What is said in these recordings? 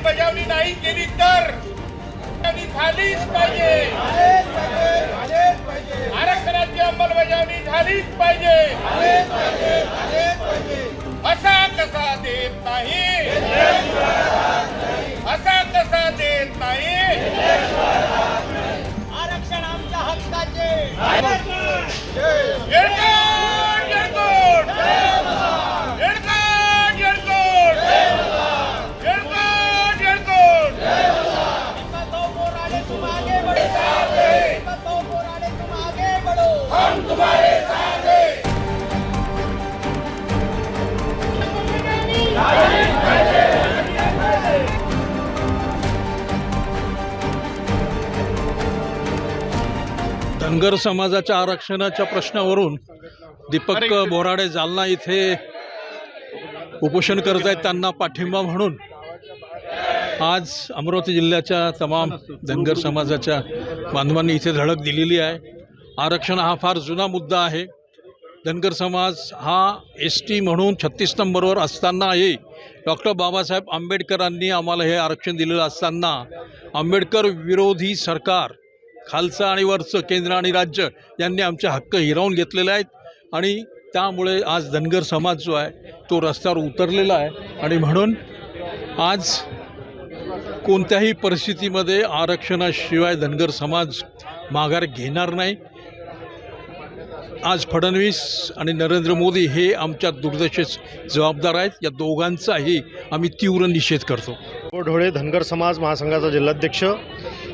अंमलबजावणी नाही केली तर झालीच पाहिजे. आरक्षणाची अंमलबजावणी झालीच पाहिजे. असा कसा देत नाही? असा कसा देत नाही? आरक्षण आमच्या हक्काचे. धनगर समाजाच्या आरक्षणाच्या प्रश्नावरून दीपक बोराडे जालना इथे उपोषण करत आहेत त्यांना पाठिंबा म्हणून. आज अमरावती जिल्ह्याच्या तमाम धनगर समाजाच्या बांधवांनी इथे धडक दिलेली आहे. आरक्षण हा फार जुना मुद्दा आहे. धनगर समाज हा एस टी म्हणून छत्तीस नंबरवर असतानाही डॉक्टर बाबासाहेब आंबेडकरांनी आम्हाला हे आरक्षण दिलेलं असताना आंबेडकर विरोधी सरकार खालचं आणि वरचं केंद्र आणि राज्य यांनी आमचे हक्क हिरावून घेतलेले आहेत. आणि त्यामुळे आज धनगर समाज जो आहे तो रस्त्यावर उतरलेला आहे. आणि म्हणून आज कोणत्याही परिस्थितीमध्ये आरक्षणाशिवाय धनगर समाज माघार घेणार नाही. आज फडणवीस आणि नरेंद्र मोदी हे आमच्या दुर्दशेस जबाबदार आहेत. या दोघांचाही आम्ही तीव्र निषेध करतो. ढोळे धनगर समाज महासंघाचा जिल्हाध्यक्ष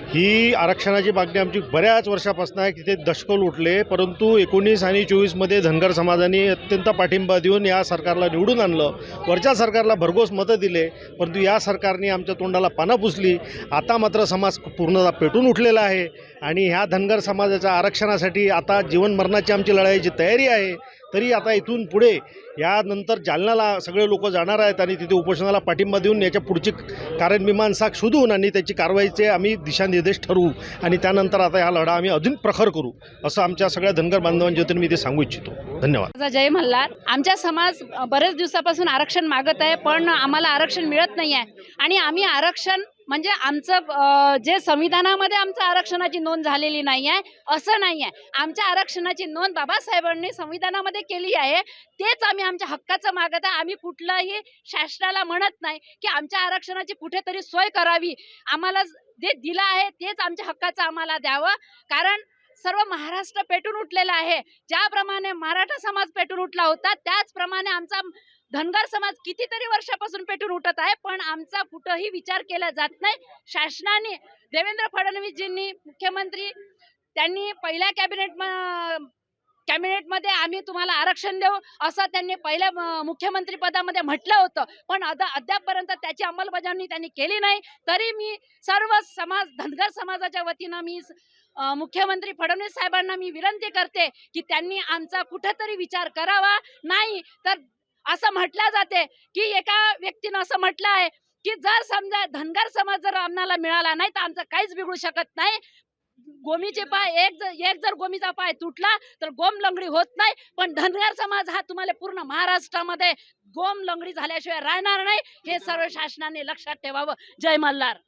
ही आरक्षणाची मागणी आमची बऱ्याच वर्षापासून आहे की ते दशकल उठले. परंतु एकोणीस आणि चोवीसमध्ये धनगर समाजाने अत्यंत पाठिंबा देऊन या सरकारला निवडून आणलं. वरच्या सरकारला भरघोस मतं दिले परंतु या सरकारने आमच्या तोंडाला पानं पुसली. आता मात्र समाज पूर्णतः पेटून उठलेला आहे. आणि ह्या धनगर समाजाच्या आरक्षणासाठी आता जीवन मरणाची आमची लढाईची तयारी आहे. तरी आता इथून पुढे यानंतर जालन्याला सगळे लोक जाणार आहेत आणि तिथे उपोषणाला पाठिंबा देऊन याच्या पुढची कारणमीमांसा शोधून आणि त्याची कारवाईचे आम्ही दिशानिर्देश ठरवू. आणि त्यानंतर आता हा लढा आम्ही अजून प्रखर करू असं आमच्या सगळ्या धनगर बांधवांच्या वतीने मी ते सांगू इच्छितो. धन्यवाद. माझा जय मल्हार. आमचा समाज बरेच दिवसापासून आरक्षण मागत आहे पण आम्हाला आरक्षण मिळत नाही आहे आणि आम्ही आरक्षण म्हणजे आमचं जे संविधानामध्ये आमचं आरक्षणाची नोंद झालेली नाही आहे असं नाही आहे. आमच्या आरक्षणाची नोंद बाबासाहेबांनी संविधानामध्ये केली आहे. तेच आम्ही आमच्या हक्काचं मागत आहे. आम्ही कुठलंही शासनाला म्हणत नाही की आमच्या आरक्षणाची कुठेतरी सोय करावी. आम्हाला जे दिलं आहे तेच आमच्या हक्काचं आम्हाला द्यावं. कारण सर्व महाराष्ट्र पेटून उठलेला आहे. ज्याप्रमाणे मराठा समाज पेटून उठला होता त्याचप्रमाणे आमचा धनगर समाज कितीतरी वर्षापासून पेटून उठत आहे पण आमचा कुठंही विचार केला जात नाही. शासनाने देवेंद्र फडणवीसजींनी मुख्यमंत्री त्यांनी पहिल्या कॅबिनेट कॅबिनेटमध्ये आम्ही तुम्हाला आरक्षण देऊ असं त्यांनी पहिल्या मुख्यमंत्रीपदामध्ये मुख्यमंत्री पदामध्ये म्हटलं होतं. पण अदा अद्यापपर्यंत त्याची अंमलबजावणी त्यांनी केली नाही. तरी मी सर्व समाज धनगर समाजाच्या वतीनं मी मुख्यमंत्री फडणवीस साहेबांना मी विनंती करते की त्यांनी आमचा कुठंतरी विचार करावा. नाही तर असं म्हटलं जाते की एका व्यक्तीनं असं म्हटलं आहे की जर समजा धनगर समाज जर आम्हाला मिळाला नाही तर आमचं काहीच बिघडू शकत नाही. गोमीचे पाय एक जर एक जर गोमीचा पाय तुटला तर गोम लंगडी होत नाही. पण धनगर समाज हा तुम्हाला पूर्ण महाराष्ट्रामध्ये गोम लंगडी झाल्याशिवाय राहणार नाही. हे सर्व शासनाने लक्षात ठेवावं. जय मल्हार.